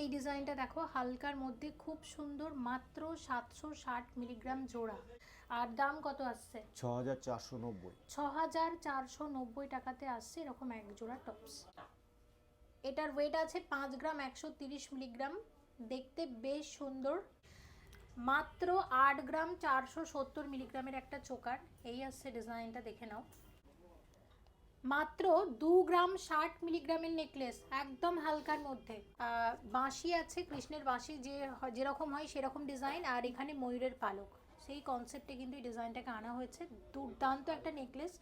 এই ডিজাইনটা দেখো হালকার মধ্যে খুব সুন্দর মাত্র সাতশো ষাট মিলিগ্রাম জোড়া। আর দাম কত আসছে? ছ হাজার চারশো নব্বই। ছ হাজার চারশো নব্বই টাকাতে আসছে এরকম এক জোড়া টপস। এটার ওয়েট আছে পাঁচ গ্রাম একশো তিরিশ মিলিগ্রাম। দেখতে বেশ সুন্দর। মাত্র আট গ্রাম চারশো সত্তর মিলিগ্রামের একটা চোকার। এই আসছে ডিজাইনটা দেখে নাও। মাত্র দু গ্রাম ষাট মিলিগ্রামের নেকলেস একদম হালকার মধ্যে। বাঁশি আছে, কৃষ্ণের বাঁশি যে যেরকম হয় সেরকম ডিজাইন, আর এখানে ময়ূরের পালক। সেই কনসেপ্টে কিন্তু এই ডিজাইনটাকে আনা হয়েছে। দুর্দান্ত একটা নেকলেস।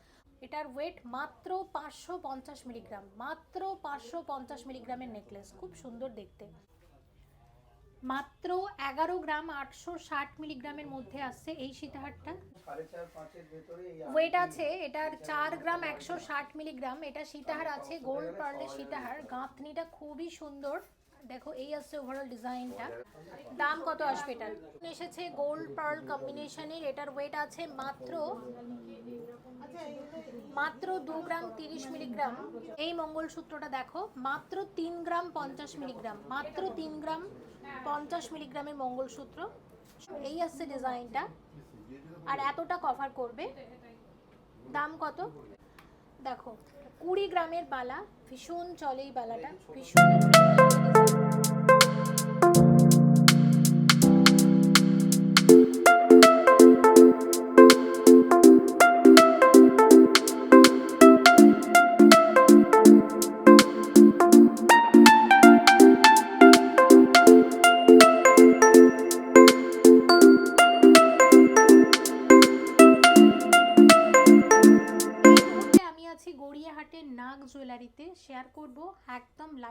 এটার ওয়েট মাত্র পাঁচশো পঞ্চাশ মিলিগ্রাম, মাত্র পাঁচশো পঞ্চাশ মিলিগ্রামের নেকলেস। খুব সুন্দর দেখতে। মাত্র এগারো গ্রাম আটশো ষাট মিলিগ্রামের মধ্যে আসছে এই সীতাহারটা ওয়েট আছে এটার চার গ্রাম একশো ষাট মিলিগ্রাম। এটা সীতাহার আছে গোল্ড পার্লের সীতাহার। গাঁথনিটা খুবই সুন্দর। দেখো এই আসছে ওভারঅল ডিজাইনটা দাম কত আসবে এটার? এসেছে গোল্ড পার্ল কম্বিনেশনের এটার ওয়েট আছে মাত্র মাত্র দু গ্রাম তিরিশ মিলিগ্রাম। এই মঙ্গলসূত্রটা দেখো, মাত্র তিন গ্রাম পঞ্চাশ মিলিগ্রাম, মাত্র তিন গ্রাম পঞ্চাশ মিলিগ্রামের মঙ্গলসূত্র। এই আসছে ডিজাইনটা। আর এতটা কভার করবে। দাম কত? দেখো, কুড়ি গ্রামের বালা, ভীষণ চলে এই বালাটা, ভীষণ।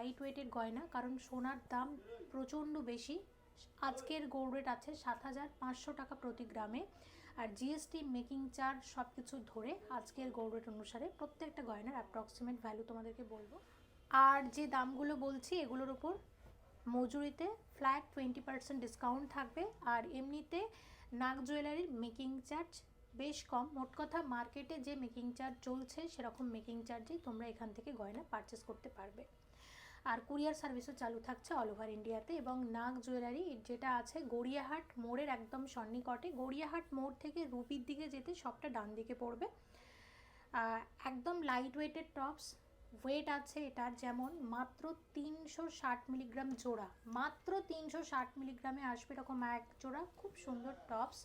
লাইট ওয়েটের গয়না, কারণ সোনার দাম প্রচণ্ড বেশি। আজকের গোল্ড রেট আছে সাত হাজার পাঁচশো টাকা প্রতি গ্রামে। আর জিএসটি মেকিং চার্জ সব কিছু ধরে আজকের গোল্ড রেট অনুসারে প্রত্যেকটা গয়নার অ্যাপ্রক্সিমেট ভ্যালু তোমাদেরকে বলব। আর যে দামগুলো বলছি, এগুলোর উপর মজুরিতে ফ্ল্যাট টোয়েন্টি পার্সেন্ট ডিসকাউন্ট থাকবে। আর এমনিতে নাগ জুয়েলারির মেকিং চার্জ বেশ কম। মোট কথা মার্কেটে যে মেকিং চার্জ চলছে, সেরকম মেকিং চার্জেই তোমরা এখান থেকে গয়না পারচেস করতে পারবে। আর কুরিয়ার সার্ভিসও চালু থাকছে অল ওভার ইন্ডিয়াতে এবং নাগ জুয়েলারি যেটা আছে গড়িয়াহাট মোড়ের একদম সন্নিকটে। গড়িয়াহাট মোড় থেকে রুবির দিকে যেতে সবটা ডান দিকে পড়বে। একদম লাইট ওয়েটের টপস ওয়েট আছে এটার যেমন মাত্র তিনশো ষাট মিলিগ্রাম জোড়া। মাত্র তিনশো ষাট মিলিগ্রামে আসবে এরকম এক জোড়া, খুব সুন্দর টপস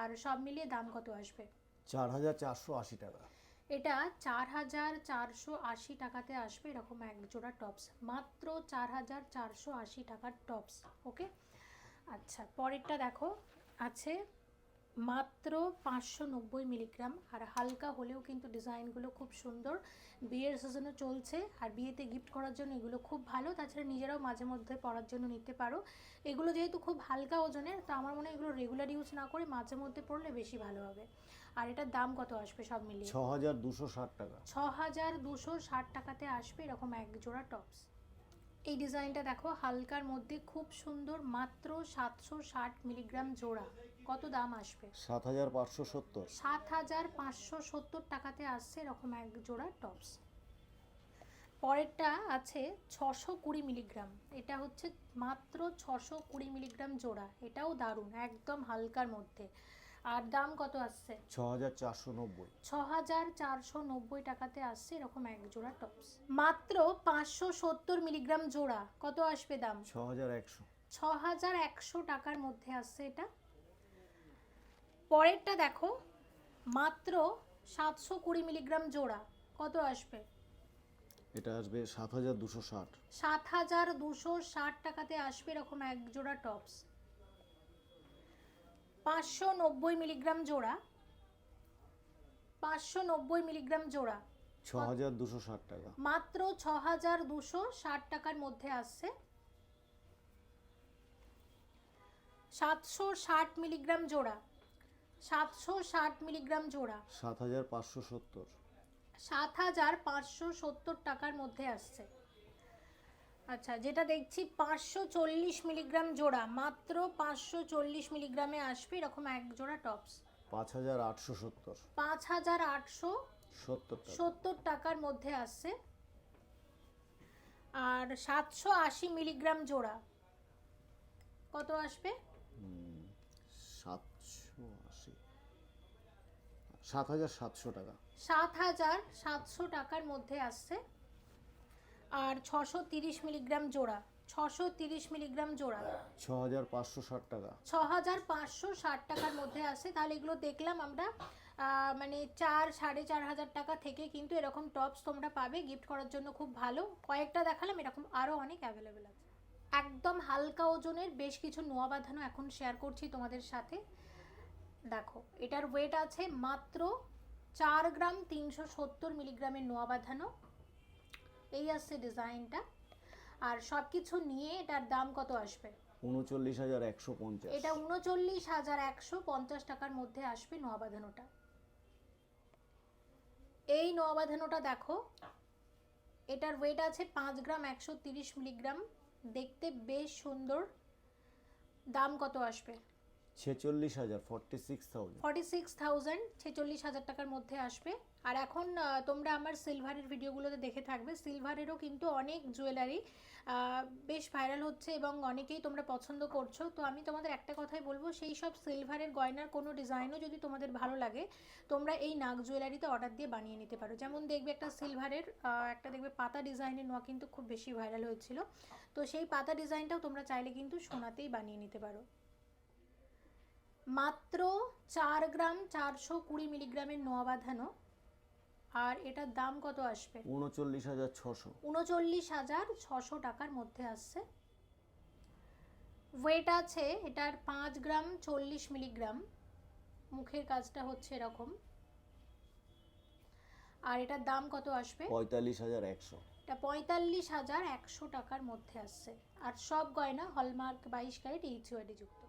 আর সব মিলিয়ে দাম কত আসবে? চার হাজার চারশো আশি টাকা। এটা চার হাজার চারশো আশি টাকাতে আসবে এরকম এক জোড়া টপস মাত্র চার হাজার চারশো আশি টাকার টপস ওকে আচ্ছা পরেরটা দেখো, আছে মাত্র পাঁচশো নব্বই মিলিগ্রাম আর হালকা হলেও কিন্তু ডিজাইনগুলো খুব সুন্দর। বিয়ের সিজনও চলছে, আর বিয়েতে গিফট করার জন্য এগুলো খুব ভালো। তাছাড়া নিজেরাও মাঝে মধ্যে পরার জন্য নিতে পারো। এগুলো যেহেতু খুব হালকা ওজনের, তো আমার মনে হয় এগুলো রেগুলার ইউজ না করে মাঝে মধ্যে পড়লে বেশি ভালো হবে। আর এটার দাম কত আসবে সব মিলিয়ে? ছ হাজার দুশো ষাট টাকা। ছ হাজার দুশো ষাট টাকাতে আসবে এরকম এক জোড়া টপস। এই ডিজাইনটা দেখো হালকার মধ্যে খুব সুন্দর মাত্র সাতশো ষাট মিলিগ্রাম জোড়া। কত দাম আসবে? সাত হাজার পাঁচশো সত্তর। সাত হাজার পাঁচশো সত্তর টাকাতে আসছে এরকম এক জোড়া টপস। পরেরটা আছে ছশো কুড়ি মিলিগ্রাম। এটা হচ্ছে মাত্র ছশো কুড়ি মিলিগ্রাম জোড়া। এটাও দারুণ একদম হালকার মধ্যে। আর দাম কত আসছে? ছ হাজার চারশো নব্বই। ছ হাজার চারশো নব্বই টাকাতে আসছে এরকম এক জোড়া টপস। মাত্র পাঁচশো সত্তর মিলিগ্রাম জোড়া কত আসবে দাম? ছ হাজার একশো। ছ হাজার একশো টাকার মধ্যে আসছে এটা। পরেরটা দেখো মাত্র সাতশো কুড়ি মিলিগ্রাম জোড়া কত আসবে? এটা আসবে সাত হাজার দুশো ষাট। সাত হাজার দুশো ষাট টাকাতে আসবে এরকম এক জোড়া টপস। পাঁচশো নব্বই মিলিগ্রাম জোড়া। পাঁচশো নব্বই মিলিগ্রাম জোড়া। ছ হাজার দুশো ষাট টাকা। মাত্র ছ হাজার দুশো ষাট টাকার মধ্যে আসছে। সাতশো ষাট মিলিগ্রাম জোড়া। সাতশো ষাট মিলিগ্রাম জোড়া। সাত হাজার পাঁচশো সত্তর। সাত হাজার পাঁচশো সত্তর টাকার মধ্যে আসছে। আচ্ছা যেটা দেখছি পাঁচশো চল্লিশ মিলিগ্রাম জোড়া মাত্র পাঁচশো চল্লিশ মিলিগ্রামে আসবে এরকম এক জোড়া টপস। পাঁচ হাজার আটশো সত্তর। পাঁচ হাজার আটশো সত্তর সত্তর টাকার মধ্যে আসছে। আর সাতশো আশি মিলিগ্রাম জোড়া। কত আসবে? সাতশো আশি। সাত হাজার সাতশো টাকা। সাত হাজার সাতশো টাকার মধ্যে আসছে। আর ছশো তিরিশ মিলিগ্রাম জোড়া ছশো তিরিশ মিলিগ্রাম জোড়া। ছ হাজার পাঁচশো ষাট টাকা। ছ হাজার পাঁচশো ষাট টাকার মধ্যে আসে তাহলে এগুলো দেখলাম আমরা মানে চার সাড়ে চার হাজার টাকা থেকে কিন্তু এরকম টপস তোমরা পাবে। গিফট করার জন্য খুব ভালো। কয়েকটা দেখালাম এরকম আরও অনেক অ্যাভেলেবেল আছে। একদম হালকা ওজনের বেশ কিছু নোয়া বাঁধানো এখন শেয়ার করছি তোমাদের সাথে। দেখো এটার ওয়েট আছে মাত্র চার গ্রাম তিনশো সত্তর মিলিগ্রামের নোয়া বাঁধানো। এই আসছে ডিজাইনটা। আর সব কিছু নিয়ে এটার দাম কত আসবে? উনচল্লিশ হাজার একশো পঞ্চাশ। এটা উনচল্লিশ হাজার একশো পঞ্চাশ টাকার মধ্যে আসবে নোয়া বাঁধানোটা এই নোয়া বাঁধানোটা দেখো এটার ওয়েট আছে পাঁচ গ্রাম একশো তিরিশ মিলিগ্রাম। দেখতে বেশ সুন্দর। দাম কত আসবে? ছেচল্লিশ হাজার forty six thousand forty six thousand ছেচল্লিশ হাজার টাকার মধ্যে আসবে। আর এখন তোমরা আমার সিলভারের ভিডিওগুলোতে দেখে থাকবে। সিলভারেরও কিন্তু অনেক জুয়েলারি বেশ ভাইরাল হচ্ছে এবং অনেকেই তোমরা পছন্দ করছ। তো আমি তোমাদের একটা কথাই বলব, সেই সব সিলভারের গয়নার কোনো ডিজাইনও যদি তোমাদের ভালো লাগে, তোমরা এই নাক জুয়েলারিতে অর্ডার দিয়ে বানিয়ে নিতে পারো। যেমন দেখবে একটা সিলভারের একটা দেখবে পাতা ডিজাইনের নোয়া কিন্তু খুব বেশি ভাইরাল হয়েছিল। তো সেই পাতা ডিজাইনটাও তোমরা চাইলে কিন্তু সোনাতেই বানিয়ে নিতে পারো। মাত্র চার গ্রাম চারশো কুড়ি মিলিগ্রামের নোয়া বাঁধানো আর এটার দাম কত আসবে? উনচল্লিশ হাজার ছশো। উনচল্লিশ হাজার ছশো টাকার মধ্যে আসছে। ওয়েট আছে এটার পাঁচ গ্রাম চল্লিশ মিলিগ্রাম। মুখের কাজটা হচ্ছে এরকম। আর এটার দাম কত আসবে? পঁয়তাল্লিশ হাজার একশো। এটা পঁয়তাল্লিশ হাজার একশো টাকার মধ্যে আসছে। আর সব গয়না হলমার্ক বাইশ ক্যারেট এইচওয়াডি যুক্ত।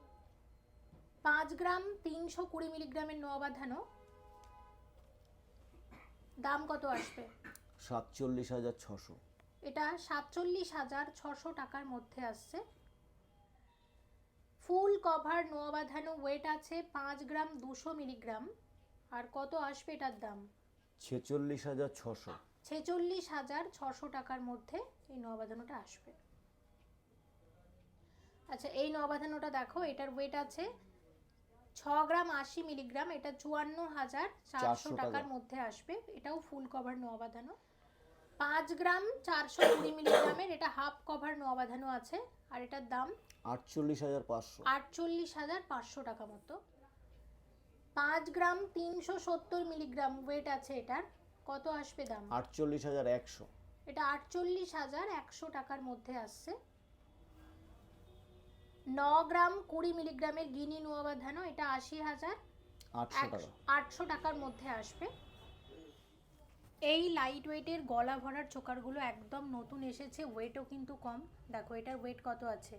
পাঁচ গ্রাম তিনশো কুড়ি মিলিগ্রামের নোয়া বাঁধানো দাম কত আসবে? সাতচল্লিশ হাজার ছশো। এটা সাতচল্লিশ হাজার ছশো টাকার মধ্যে আসছে। ফুল কভার নোয়া বাঁধানো ওয়েট আছে পাঁচ গ্রাম দুশো মিলিগ্রাম। আর কত আসবে এটার দাম? ছেচল্লিশ হাজার ছশো। ছেচল্লিশ হাজার ছশো টাকার মধ্যে এই নবাধানোটা আসবে। আচ্ছা এই নবাধানোটা দেখো এটার ওয়েট আছে ছ গ্রাম আশি মিলিগ্রাম এটা চুয়ান্ন হাজার চারশো টাকার মধ্যে আসবে। এটাও ফুল কভার নবাধানো পাঁচ গ্রাম চারশো কুড়ি মিলিগ্রামের এটা হাফ কভার নবাধানো আছে। আর এটার দাম? আটচল্লিশ হাজার পাঁচশো। আটচল্লিশ হাজার পাঁচশো টাকা মতো। পাঁচ গ্রাম তিনশো সত্তর মিলিগ্রাম ওয়েট আছে এটার। কত আসবে দাম? আটচল্লিশ হাজার একশো। এটা আটচল্লিশ হাজার একশো টাকার মধ্যে আসছে। ন গ্রাম কুড়ি মিলিগ্রামের গিনি নোয়া বাঁধানো এটা আশি হাজার আটশো টাকার মধ্যে আসবে। এই লাইট ওয়েটের গলা ভরার চোকারগুলো একদম নতুন এসেছে ওয়েটও কিন্তু কম। দেখো এটার ওয়েট কত আছে?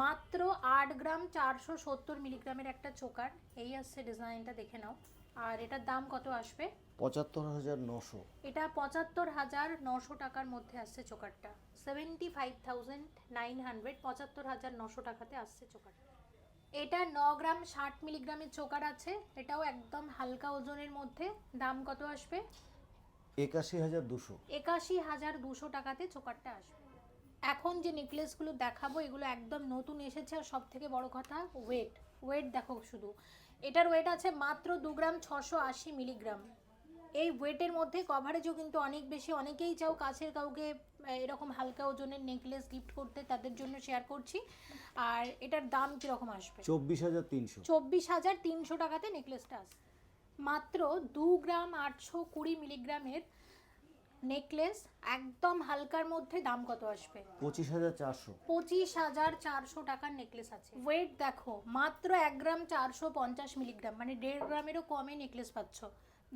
মাত্র আট গ্রাম চারশো সত্তর মিলিগ্রামের একটা চোকার। এই আসছে ডিজাইনটা দেখে নাও। আর এটার দাম কত আসবে? পঁচাত্তর হাজার নশো। এটা পঁচাত্তর হাজার নশো টাকার মধ্যে আসছে চোকারটা। Seventy five thousand nine hundred পঁচাত্তর হাজার নশো টাকাতে আসছে চোকারটা। এটা ন গ্রাম ষাট মিলিগ্রামের চোকার আছে। এটাও একদম হালকা ওজনের মধ্যে। দাম কত আসবে? একাশি হাজার দুশো। একাশি হাজার দুশো টাকাতে চোকারটা আসবে। এখন যে নেকলেসগুলো দেখাবো এগুলো একদম নতুন এসেছে। আর সব থেকে বড় কথা ওয়েট। ওয়েট দেখো শুধু। এটার ওয়েট আছে মাত্র দু গ্রাম ছশো আশি মিলিগ্রাম। এই ওয়েটের মধ্যে কভারেজও কিন্তু অনেক বেশি। অনেকেই চাও কাছের কাউকে এরকম হালকা ওজনের নেকলেস গিফট করতে তাদের জন্য শেয়ার করছি। আর এটার দাম কীরকম আসবে? চব্বিশ হাজার তিনশো। চব্বিশ হাজার তিনশো টাকাতে নেকলেসটা আসবে মাত্র দু গ্রাম আটশো কুড়ি মিলিগ্রামের নেকলেস একদম হালকার মধ্যে দাম কত আসবে? পঁচিশ হাজার চারশো। পঁচিশ হাজার চারশো টাকার নেকলেস আছে। ওয়েট দেখো মাত্র এক গ্রাম চারশো পঞ্চাশ মিলিগ্রাম মানে দেড় গ্রামেরও কমে নেকলেস পাচ্ছ।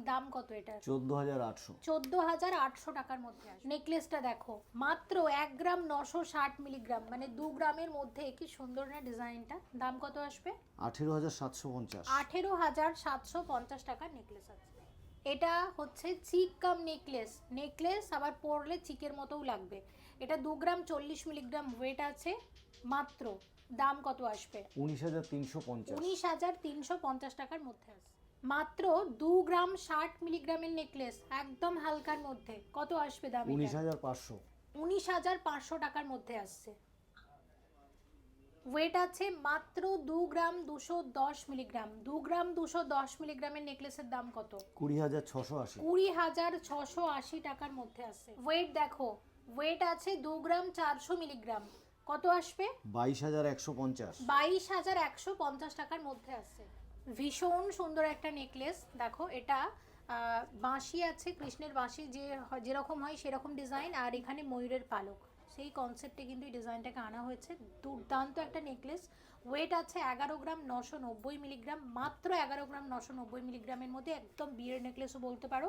দাম কত এটা? চোদ্দ হাজার আটশো। চোদ্দ হাজার আটশো টাকার মধ্যে আসবে। নেকলেসটা দেখো মাত্র এক গ্রাম নশো ষাট মিলিগ্রাম মানে দু গ্রামের মধ্যে কি সুন্দর না ডিজাইনটা? দাম কত আসবে? আঠেরো হাজার সাতশো পঞ্চাশ। আঠেরো হাজার সাতশো পঞ্চাশ টাকার নেকলেস আছে। এটা হচ্ছে চিক কাম নেকলেস নেকলেস আবার পরলে চিকের মতোও লাগবে। এটা দু গ্রাম চল্লিশ মিলিগ্রাম ওয়েট আছে মাত্র। দাম কত আসবে? উনিশ হাজার তিনশো পঞ্চাশ। উনিশ হাজার তিনশো পঞ্চাশ টাকার মধ্যে আছে। মাত্র দু গ্রাম ষাট মিলিগ্রামের নেকলেস একদম হালকার মধ্যে। কত আসবে দাম উনিশ হাজার পাঁচশো। উনিশ হাজার পাঁচশো টাকার মধ্যে আসছে। ওয়েট আছে মাত্র দু গ্রাম দুশো দশ মিলিগ্রাম। দু গ্রাম দুশো দশ মিলিগ্রামের নেকলেসের দাম কত? কুড়ি হাজার ছশো আশি। কুড়ি হাজার ছশো আশি টাকার মধ্যে আসছে ওয়েট দেখো ওয়েট আছে দু গ্রাম চারশো মিলিগ্রাম। কত আসবে? বাইশ হাজার একশো পঞ্চাশ। বাইশ হাজার একশো পঞ্চাশ টাকার মধ্যে আছে। ভীষণ সুন্দর একটা নেকলেস দেখো এটা বাঁশি আছে কৃষ্ণের বাঁশি যে যেরকম হয় সেরকম ডিজাইন আর এখানে ময়ূরের পালক। সেই কনসেপ্টে কিন্তু এই ডিজাইনটাকে আনা হয়েছে। দুর্দান্ত একটা নেকলেস ওয়েট আছে এগারো গ্রাম নশো নব্বই মিলিগ্রাম মাত্র এগারো গ্রাম নশো নব্বই মিলিগ্রামের মধ্যে একদম বিয়ের নেকলেসও বলতে পারো।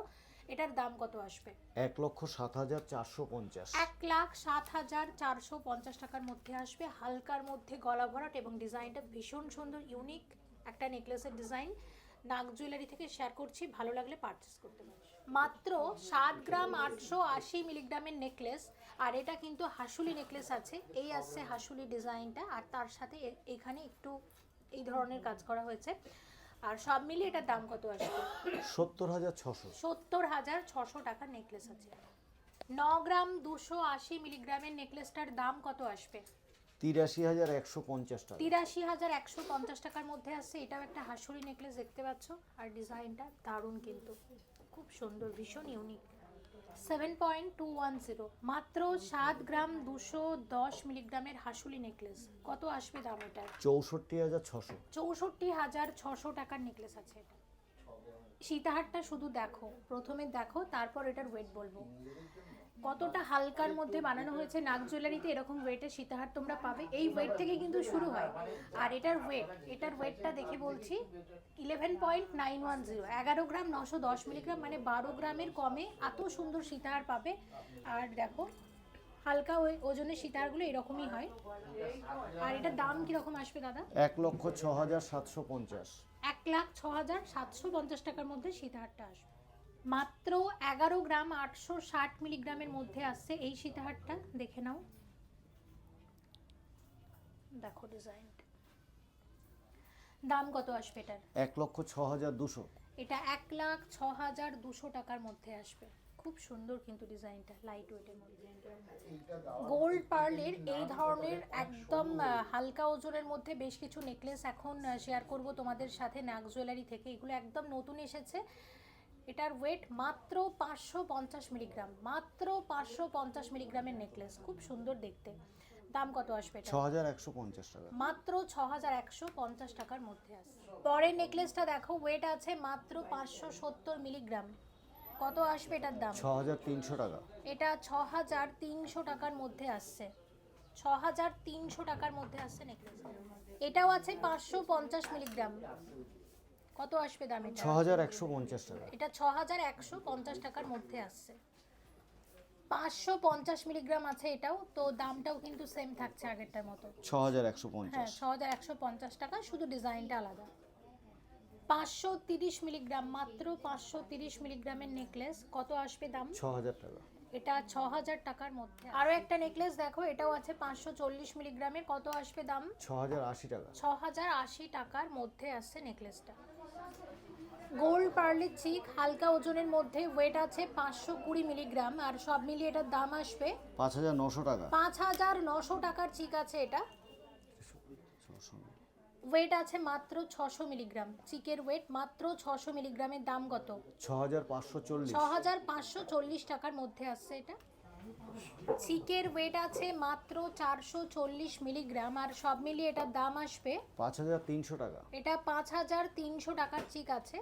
এটার দাম কত আসবে? এক লক্ষ সাত হাজার চারশো পঞ্চাশ। এক লাখ সাত হাজার চারশো পঞ্চাশ টাকার মধ্যে আসবে। হালকার মধ্যে গলা ভরাট এবং ডিজাইনটা ভীষণ সুন্দর ইউনিক একটা নেকলেসের ডিজাইন নাগ জুয়েলারি থেকে শেয়ার করছি ভালো লাগলে পারচেস করতে পারো। মাত্র সাত গ্রাম আটশো আশি মিলিগ্রামের নেকলেস আর এটা কিন্তু হাসুলি নেকলেস আছে। এই আসছে হাসুলি ডিজাইনটা আর তার সাথে এখানে একটু এই ধরনের কাজ করা হয়েছে। আর সব মিলিয়ে এটার দাম কত আসবে? সত্তর হাজার ছশো। সত্তর হাজার ছশো টাকার নেকলেস আছে। ন গ্রাম দুশো আশি মিলিগ্রামের নেকলেসটার দাম কত আসবে? তিরাশি হাজার একশো পঞ্চাশ টাকা। তিরাশি হাজার একশো পঞ্চাশ টাকার মধ্যে আসছে। এটাও একটা হাসুরি নেকলেস দেখতে পাচ্ছ। আর ডিজাইনটা দারুণ কিন্তু। খুব সুন্দর ভীষণ unique seven point two one zero মাত্র সাত গ্রাম দুশো দশ মিলিগ্রামের হাসুলি নেকলেস কত আসবে দাম এটা? চৌষট্টি হাজার ছশো। চৌষট্টি হাজার ছশো টাকার নেকলেস আছে এটা। সীতাহারটা শুধু দেখো। প্রথমে দেখো তারপর এটার ওয়েট বলব। কতটা হালকার মধ্যে বানানো হয়েছে নাক জুয়েলারিতে এরকম ওয়েটের সীতাহার তোমরা পাবে। এই ওয়েট থেকে কিন্তু শুরু হয়। আর এটার ওয়েট এটার ওয়েটটা দেখে বলছি eleven point nine one zero এগারো গ্রাম নশো দশ মিলিগ্রাম মানে বারো গ্রামের কমে এত সুন্দর সীতাহার পাবে। আর দেখো হালকা ওই- ওজনের সীতাহারগুলো এরকমই হয়। আর এটার দাম কীরকম আসবে দাদা? এক লক্ষ ছ হাজার সাতশো পঞ্চাশ। এক লাখ ছ হাজার সাতশো পঞ্চাশ টাকার মধ্যে সীতাহারটা আসবে। মাত্র এগারো গ্রাম আটশো ষাট মিলিগ্রামের মধ্যে আসছে এই সীতাহারটা। দেখে নাও। দেখো ডিজাইনটা দাম কত আসবে এটার? এক লক্ষ ছ হাজার দুশো। এটা এক লাখ ছ হাজার দুশো টাকার মধ্যে আসবে। খুব সুন্দর কিন্তু ডিজাইনটা লাইট ওয়েটের মধ্যে। গোল্ড পার্লের এই ধরনের একদম হালকা ওজনের মধ্যে বেশ কিছু নেকলেস এখন শেয়ার করব তোমাদের সাথে। নাগ জুয়েলারি থেকে এগুলো একদম নতুন এসেছে। এটার ওয়েট মাত্র পাঁচশো পঞ্চাশ মিলিগ্রাম মাত্র পাঁচশো পঞ্চাশ মিলিগ্রামের নেকলেস খুব সুন্দর দেখতে। দাম কত আসবে ছ হাজার একশো পঞ্চাশ টাকা। মাত্র ছ হাজার একশো পঞ্চাশ টাকার মধ্যে আছে। পরের নেকলেসটা দেখো ওয়েট আছে মাত্র পাঁচশো সত্তর মিলিগ্রাম কত আসবে এটার দাম? ছ হাজার তিনশো টাকা। এটা ছ হাজার তিনশো টাকার মধ্যে আসছে। ছ হাজার তিনশো টাকার মধ্যে আসছে নেকলেস এটাও আছে পাঁচশো পঞ্চাশ মিলিগ্রাম কত আসবে দাম? এটা হাজার একশো পঞ্চাশ টাকা। এটা ছ হাজার একশো পঞ্চাশ টাকার মধ্যে আসছে। পাঁচশো পঞ্চাশ মিলিগ্রাম আছে এটাও তো দামটাও কিন্তু সেম থাকছে আগেরটার মতো। ছ হাজার একশো হ্যাঁ পঞ্চাশ। ছ হাজার একশো পঞ্চাশ টাকা শুধু ডিজাইনটা আলাদা। পাঁচশো তিরিশ মিলিগ্রাম মাত্র পাঁচশো তিরিশ মিলিগ্রামের নেকলেস কত আসবে দাম? ছ হাজার টাকা। এটা ছ হাজার টাকার মধ্যে আরও একটা নেকলেস দেখো এটাও আছে পাঁচশো চল্লিশ মিলিগ্রামের কত আসবে দাম? ছ হাজার আশি টাকা। ছ হাজার আশি টাকার মধ্যে আসছে নেকলেসটা গোল্ড পার্লের চিক হালকা ওজনের মধ্যে ওয়েট আছে পাঁচশো কুড়ি মিলিগ্রাম আর সব মিলিয়ে এটার দাম আসবে পাঁচ হাজার নশো টাকা। পাঁচ হাজার নশো টাকার চিক আছে এটা। ওয়েট আছে মাত্র ছশো মিলিগ্রাম চিকের ওয়েট মাত্র ছশো মিলিগ্রামের দাম কত? ছ হাজার পাঁচশো চল্লিশ। ছ হাজার পাঁচশো চল্লিশ টাকার মধ্যে আসছে এটা। চিকের ওয়েট আছে মাত্র চারশো চল্লিশ মিলিগ্রাম আর সব মিলিয়ে এটার দাম আসবে পাঁচ হাজার তিনশো টাকা। এটা পাঁচ হাজার তিনশো টাকার চিক আছে।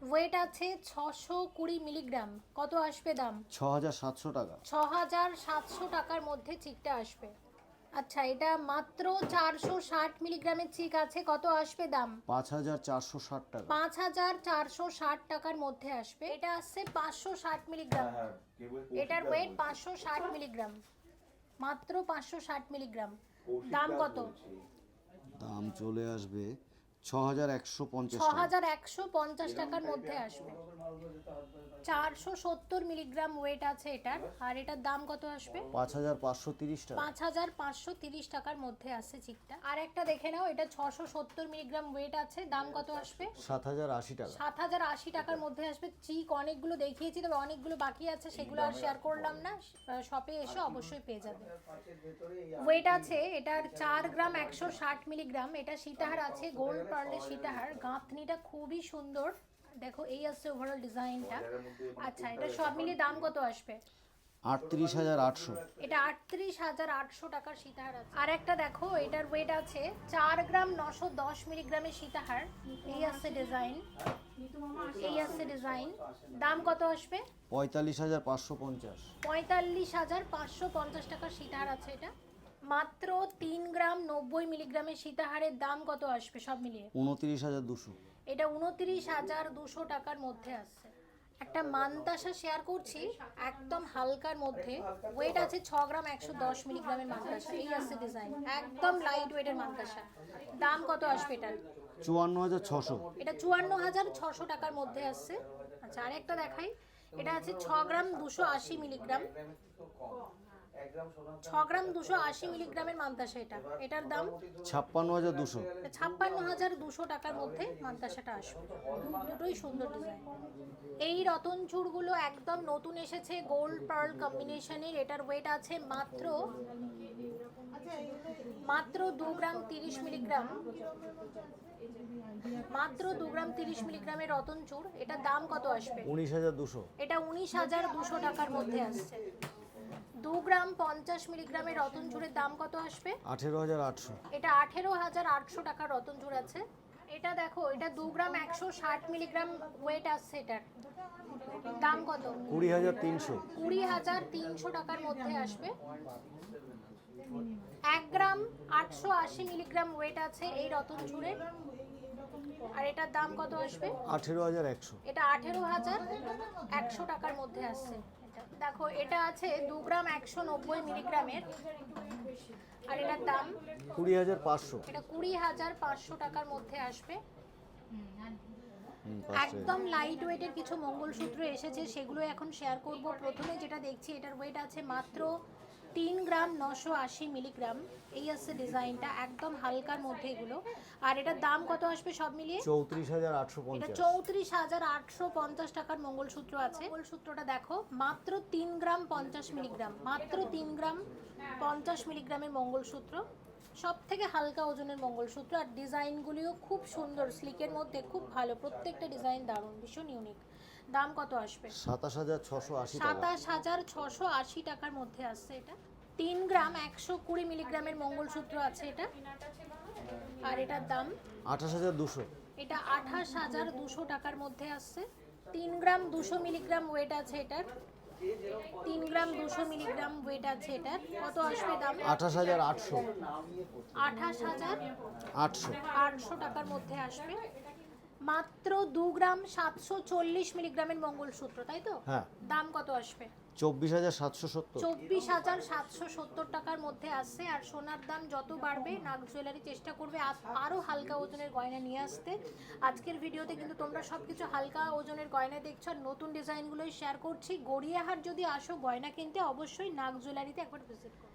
ওয়েট আছে ছশো কুড়ি মিলিগ্রাম কত আসবে দাম? ছ হাজার সাতশো টাকা। ছ হাজার সাতশো টাকার মধ্যে চিকটা আসবে। আচ্ছা এটা মাত্র চারশো ষাট মিলিগ্রামের চিক আছে। কত আসবে দাম? পাঁচ হাজার চারশো ষাট টাকা। পাঁচ হাজার চারশো ষাট টাকার মধ্যে আসবে। এটা আসছে পাঁচশো ষাট মিলিগ্রাম এটার ওয়েট পাঁচশো ষাট মিলিগ্রাম মাত্র পাঁচশো ষাট মিলিগ্রাম দাম কত? দাম চলে আসবে ছ হাজার একশো পঞ্চাশ ছ হাজার একশো পঞ্চাশ টাকার মধ্যে আসবে। চারশো সত্তর মিলিগ্রাম ওয়েট আছে এটার। আর এটার দাম কত আসবে? পাঁচ হাজার পাঁচশো তিরিশ টাকা। পাঁচ হাজার পাঁচশো তিরিশ টাকার মধ্যে আসছে চিকটা। আর একটা দেখে নাও এটা ছশো সত্তর মিলিগ্রাম ওয়েট আছে। দাম কত আসবে? সাত হাজার আশি টাকা। সাত হাজার আশি টাকার মধ্যে আসবে। চিক অনেকগুলো দেখিয়েছি তবে অনেকগুলো বাকি আছে সেগুলো আর শেয়ার করলাম না। শপে এসে অবশ্যই পেয়ে যাবে। ওয়েট আছে এটার চার গ্রাম একশো ষাট মিলিগ্রাম। এটা সীতাহার আছে গোল্ড পার্লের সীতাহার গাঁথনিটা খুবই সুন্দর। দেখো এই আসছে ওভারঅল ডিজাইনটা আচ্ছা এটা সব মিলিয়ে দাম কত আসবে? আটত্রিশ হাজার আটশো। এটা আটত্রিশ হাজার আটশো টাকার সীতাহার আছে। আর একটা দেখো এটার ওয়েট আছে চার গ্রাম নশো দশ মিলিগ্রামের সীতাহার। এই আছে ডিজাইন এই আছে ডিজাইন দাম কত আসবে? পঁয়তাল্লিশ হাজার পাঁচশো পঞ্চাশ। পঁয়তাল্লিশ হাজার পাঁচশো পঞ্চাশ টাকার সীতাহার আছে এটা। মাত্র তিন গ্রাম নব্বই মিলিগ্রামের সীতাহারের দাম কত আসবে? সব মিলিয়ে। উনত্রিশ হাজার দুশো। এটা উনত্রিশ হাজার দুশো টাকার মধ্যে আসছে। একটা মান্তাসা শেয়ার করছি একদম হালকার মধ্যে। ওয়েট আছে ছ গ্রাম একশো দশ মিলিগ্রামের মান্তাসা। এই আছে ডিজাইন একদম লাইট ওয়েটের মান্তাসা। দাম কত আসবে এটার? চুয়ান্ন হাজার ছশো। এটা চুয়ান্ন হাজার ছশো টাকার মধ্যে আসছে। আচ্ছা আরেকটা দেখাই। এটা আছে ছ গ্রাম দুশো আশি মিলিগ্রাম। ছ গ্রাম দুশো আশি মিলিগ্রামের মান্তাসা এটা। এটার দাম? ছাপ্পান্ন হাজার দুশো। ছাপ্পান্ন হাজার দুশো টাকার মধ্যে মান্তাসাটা আসবে। দুটোই সুন্দর ডিজাইন। এই রতন চূড়গুলো একদম নতুন এসেছে গোল্ড পার্ল কম্বিনেশনের। এটার ওয়েট আছে মাত্র মাত্র দু গ্রাম তিরিশ মিলিগ্রাম। মাত্র দু গ্রাম তিরিশ মিলিগ্রামের রতন চূড় এটার দাম কত আসবে? উনিশ হাজার দুশো। এটা উনিশ হাজার দুশো টাকার মধ্যে আসছে। দু গ্রাম পঞ্চাশ মিলিগ্রামের রতন চূড়ের দাম কত আসবে? আঠেরো হাজার আটশো। এটা আঠেরো হাজার আটশো টাকার রতনচুর আছে। এটা দেখো এটা দু গ্রাম একশো ষাট মিলিগ্রাম ওয়েট আসছে এটার। দাম কত? কুড়ি হাজার তিনশো। কুড়ি হাজার তিনশো টাকার মধ্যে আসবে। এক গ্রাম আটশো আশি মিলিগ্রাম ওয়েট আছে এই রতন রতনচুরের আর এটার দাম কত আসবে? আঠেরো হাজার একশো। এটা আঠেরো হাজার একশো টাকার মধ্যে আসছে। দেখো এটা আছে দু গ্রাম একশো নব্বই মিলিগ্রামের। আর এটার দাম? কুড়ি হাজার পাঁচশো। এটা কুড়ি হাজার পাঁচশো টাকার মধ্যে আসবে। একদম লাইট ওয়েটের কিছু মঙ্গলসূত্র এসেছে সেগুলো এখন শেয়ার করব। প্রথমে যেটা দেখছি এটার ওয়েট আছে মাত্র তিন গ্রাম নশো আশি মিলিগ্রাম। এই আছে ডিজাইনটা একদম হালকার মধ্যে এগুলো। আর এটার দাম কত আসবে সব মিলিয়ে? চৌত্রিশ হাজার আটশো এটা পঞ্চাশ চৌত্রিশ হাজার আটশো পঞ্চাশ টাকার মঙ্গলসূত্র আছে। মঙ্গলসূত্রটা দেখো মাত্র তিন গ্রাম পঞ্চাশ মিলিগ্রাম মাত্র তিন গ্রাম পঞ্চাশ মিলিগ্রামের মঙ্গলসূত্র। সব থেকে হালকা ওজনের মঙ্গলসূত্র আর ডিজাইনগুলিও খুব সুন্দর স্লিকের মধ্যে খুব ভালো প্রত্যেকটা ডিজাইন দারুণ ভীষণ ইউনিক দাম কত আসবে? সাতাশ হাজার ছশো আশি সাতাশ হাজার ছশো আশি টাকার মধ্যে আসছে এটা। তিন গ্রাম একশো কুড়ি মিলিগ্রামের মঙ্গলসূত্র আছে এটা। আর এটার দাম? আঠাশ হাজার দুশো। এটা আঠাশ হাজার দুশো টাকার মধ্যে আসছে। তিন গ্রাম দুশো মিলিগ্রাম ওয়েট আছে এটার। তিন গ্রাম দুশো মিলিগ্রাম ওয়েট আছে এটার। কত আসবে দাম? আঠাশ হাজার আটশো। আঠাশ হাজার আটশো। আটশো টাকার মধ্যে আসবে। মাত্র দু গ্রাম সাতশো চল্লিশ মিলিগ্রামের মঙ্গলসূত্র তাই তো? হ্যাঁ। দাম কত আসবে? চব্বিশ হাজার সাতশো সত্তর। চব্বিশ হাজার সাতশো সত্তর টাকার মধ্যে আসছে আর সোনার দাম যত বাড়বে নাগ জুয়েলারি চেষ্টা করবে আরও হালকা ওজনের গয়না নিয়ে আসতে। আজকের ভিডিওতে কিন্তু তোমরা সব কিছু হালকা ওজনের গয়না দেখছ আর নতুন ডিজাইনগুলোই শেয়ার করছি। গড়িয়াহাট যদি আসো গয়না কিনতে অবশ্যই নাগ জুয়েলারিতে একবার ভিজিট করো।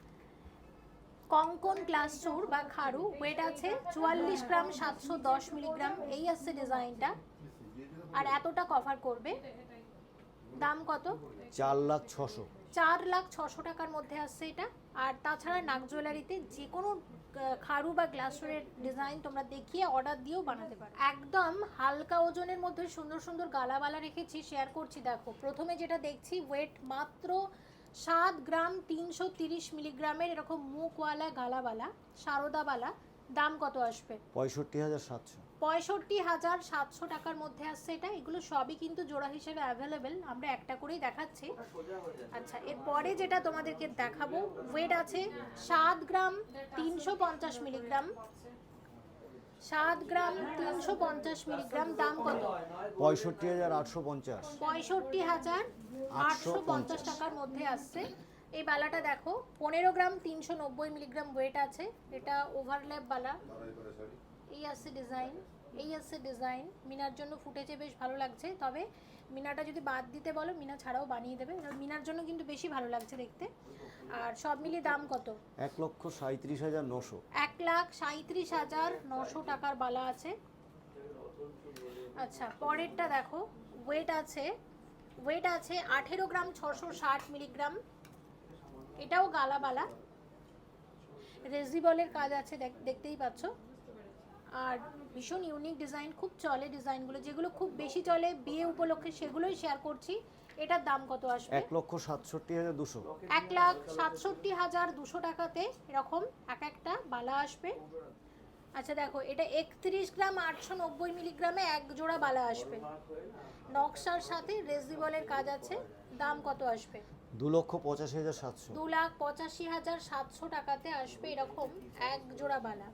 কঙ্কন গ্লাস চুর বা খাড়ু ওয়েট আছে চুয়াল্লিশ গ্রাম সাতশো দশ মিলিগ্রাম। এই আসছে ডিজাইনটা। আর এতটা কভার করবে? দাম কত? চার লাখ ছশো। চার লাখ ছশো টাকার মধ্যে আসছে এটা। আর তাছাড়া নাগ জুয়েলারিতে যে কোনো খাড়ু বা গ্লাসের ডিজাইন তোমরা দেখিয়ে অর্ডার দিয়েও বানাতে পারো। একদম হালকা ওজনের মধ্যে সুন্দর সুন্দর গালাবালা রেখেছি শেয়ার করছি দেখো। প্রথমে যেটা দেখছি ওয়েট মাত্র সাত গ্রাম তিনশো তিরিশ মিলিগ্রামের এরকম মুখওয়ালা গালাবালা সারদাবালা দাম কত আসবে? পঁয়ষট্টি হাজার সাতশো। পঁয়ষট্টি হাজার সাতশো টাকার মধ্যে আসছে এটা। এগুলো সবই কিন্তু জোড়া হিসেবে অ্যাভেলেবেল আমরা একটা করেই দেখাচ্ছি। আচ্ছা এরপরে যেটা তোমাদেরকে দেখাবো ওয়েট আছে সাত গ্রাম তিনশো পঞ্চাশ মিলিগ্রাম। সাত গ্রাম তিনশো পঞ্চাশ মিলিগ্রাম দাম কত? পঁয়ষট্টি হাজার আটশো পঞ্চাশ। পঁয়ষট্টি হাজার আটশো পঞ্চাশ টাকার মধ্যে আসছে। এই বালাটা দেখো পনেরো গ্রাম তিনশো নব্বই মিলিগ্রাম ওয়েট আছে। এটা ওভারল্যাপ বালা। এই আছে ডিজাইন এই আছে ডিজাইন মিনার জন্য ফুটেছে বেশ ভালো লাগছে। তবে মিনাটা যদি বাদ দিতে বলো মিনা ছাড়াও বানিয়ে দেবে। মিনার জন্য কিন্তু বেশি ভালো লাগছে দেখতে। আর সব মিলিয়ে দাম কত? এক লক্ষ সাঁত্রিশ হাজার নশো। এক লাখ সাঁত্রিশ হাজার নশো টাকার বালা আছে। আচ্ছা পরেরটা দেখো। ওয়েট আছে ওয়েট আছে আঠেরো গ্রাম ছশো ষাট মিলিগ্রাম। এটাও গালাবালা রেজিবলের কাজ আছে দেখ- দেখতেই পাচ্ছ। আর ভীষণ ইউনিক ডিজাইন খুব চলে ডিজাইনগুলো যেগুলো খুব বেশি চলে বিয়ে উপলক্ষে সেগুলোই শেয়ার করছি। এটার দাম কত আসবে? এক লক্ষ সাতষট্টি হাজার দুশো। এক লাখ সাতষট্টি হাজার দুশো টাকাতে এরকম এক একটা বালা আসবে। আচ্ছা দেখো এটা একত্রিশ গ্রাম আটশো নব্বই মিলিগ্রামে এক জোড়া বালা আসবে। নকশার সাথে রেজিবলের কাজ আছে দাম কত আসবে? দু লক্ষ পঁচাশি হাজার সাতশো। দু লাখ পঁচাশি হাজার সাতশো টাকাতে আসবে এরকম এক জোড়া বালা।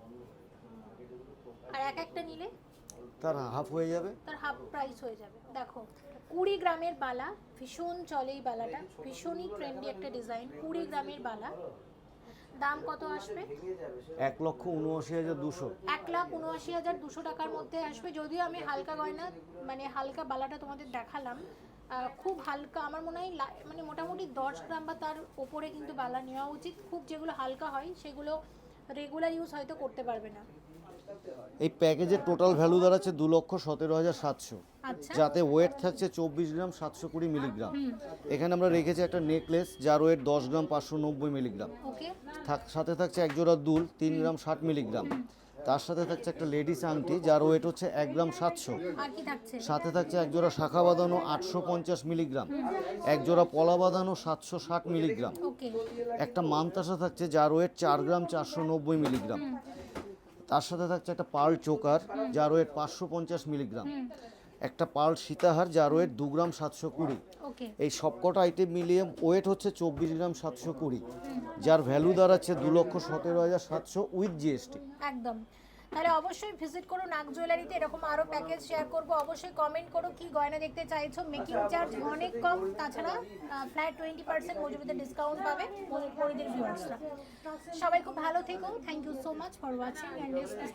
আর এক একটা নিলে? তার হাফ হয়ে যাবে? তার হাফ প্রাইস হয়ে যাবে। দেখো কুড়ি গ্রামের বালা ভীষণ চলে এই বালাটা। ভীষণই ট্রেন্ডি একটা ডিজাইন কুড়ি গ্রামের বালা। দাম কত আসবে? এক লক্ষ উনআশি হাজার দুশো। এক লাখ উনআশি হাজার দুশো টাকার মধ্যে আসবে। যদিও আমি হালকা গয়না মানে হালকা বালাটা তোমাদের দেখালাম খুব হালকা আমার মনে হয় মানে মোটামুটি দশ গ্রাম বা তার ওপরে কিন্তু বালা নেওয়া উচিত। খুব যেগুলো হালকা হয় সেগুলো রেগুলার ইউজ হয়তো করতে পারবে না। এই প্যাকেজের টোটাল ভ্যালু দাঁড়াচ্ছে দু লক্ষ সতেরো হাজার সাতশো। আচ্ছা। যাতে ওয়েট থাকছে চব্বিশ গ্রাম সাতশো কুড়ি মিলিগ্রাম এখানে আমরা রেখেছি একটা নেকলেস যার ওয়েট দশ গ্রাম পাঁচশো নব্বই মিলিগ্রাম সাথে থাকছে এক জোড়া দুল তিন গ্রাম ষাট মিলিগ্রাম তার সাথে থাকছে একটা লেডিস আংটি যার ওয়েট হচ্ছে এক গ্রাম সাতশো। সাথে থাকছে এক জোড়া শাখা বাঁধানো আটশো পঞ্চাশ মিলিগ্রাম এক জোড়া পলা বাঁধানো সাতশো ষাট মিলিগ্রাম একটা মানতাসা থাকছে যার ওয়েট চার গ্রাম চারশো নব্বই মিলিগ্রাম তার সাথে থাকছে একটা পার্ল চোকার যার ওয়েট পাঁচশো পঞ্চাশ মিলিগ্রাম। একটা পার্ল সীতাহার যার ওয়েট দু গ্রাম সাতশো কুড়ি। এই সবকটা আইটেম মিলিয়ে ওয়েট হচ্ছে চব্বিশ গ্রাম সাতশো কুড়ি। যার ভ্যালু দাঁড়াচ্ছে দু লক্ষ সতেরো হাজার সাতশো উইথ জিএসটি একদম। তাহলে অবশ্যই ভিজিট করো নাগ জুয়েলারিতে এরকম আরও প্যাকেজ শেয়ার করব। অবশ্যই কমেন্ট করো কি গয়না দেখতে চাইছো। মেকিং চার্জ অনেক কম, তাছাড়া ফ্ল্যাট টোয়েন্টি পার্সেন্ট মজুরিতে ডিসকাউন্ট পাবে মজুরিদের ভিউয়ার্সরা সবাই খুব ভালো থেকো। Thank you so much for watching and stay